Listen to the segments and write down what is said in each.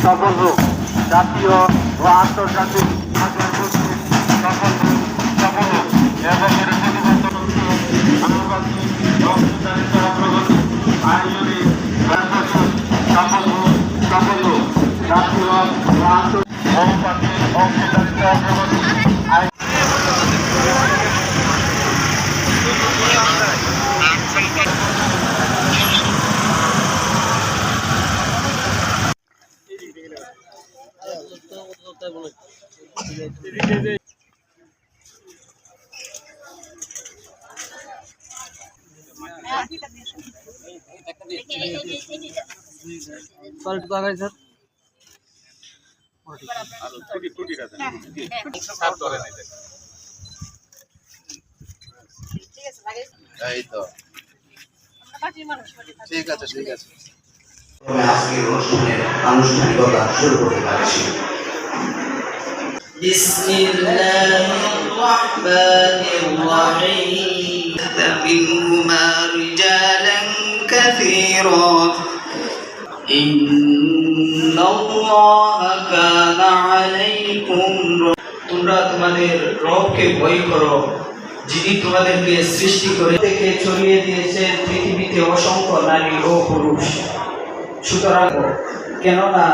সফল রূপ জাতীয় ও আন্তর্জাতিক সকল হোক সফল হোক এবং এর হচ্ছে আনুপাতিক অংশীদারিত্ব অগ্রগতি ব্যবসা সফল হোক সফল জাতীয় অংশীদারিত্ব অগ্রগতি তো ঠিক আছে ঠিক আছে। আজকের অনুষ্ঠানের আনুষ্ঠানিকতা শুরু করতে পারছি। بسم الله الرحمن الرحيم منهما رجالا كثيرا إن الله كان عليكم তোমরা তোমাদের রবকে ভয় করো যিনি তোমাদেরকে সৃষ্টি করে থেকে ছড়িয়ে দিয়েছেন পৃথিবীতে অসংখ্য নারী ও পুরুষ সুতরাং কেননা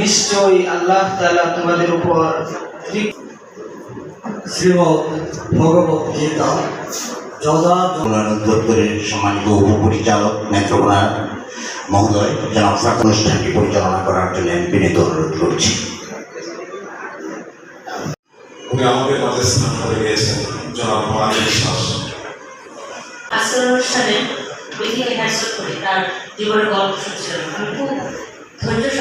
নিশ্চয়ই আল্লাহ তাআলা তোমাদের উপর শ্রীমদ ভগবত গীতা যদা দপ্তরের সম্মানিত উপপরিচালক নেত্রকোনা মহোদয় ফারুক অনুষ্ঠানটি পরিচালনা করার জন্য আমি বিনীত অনুরোধ করছি। উনি আমাদের মাঝে স্থান করে গিয়েছেন জনাব বিশ্বাস। আজকের অনুষ্ঠানে হ্যান্ডসেট করে তার জীবনের গল্প শুনছিলাম। আমি খুব 我就是。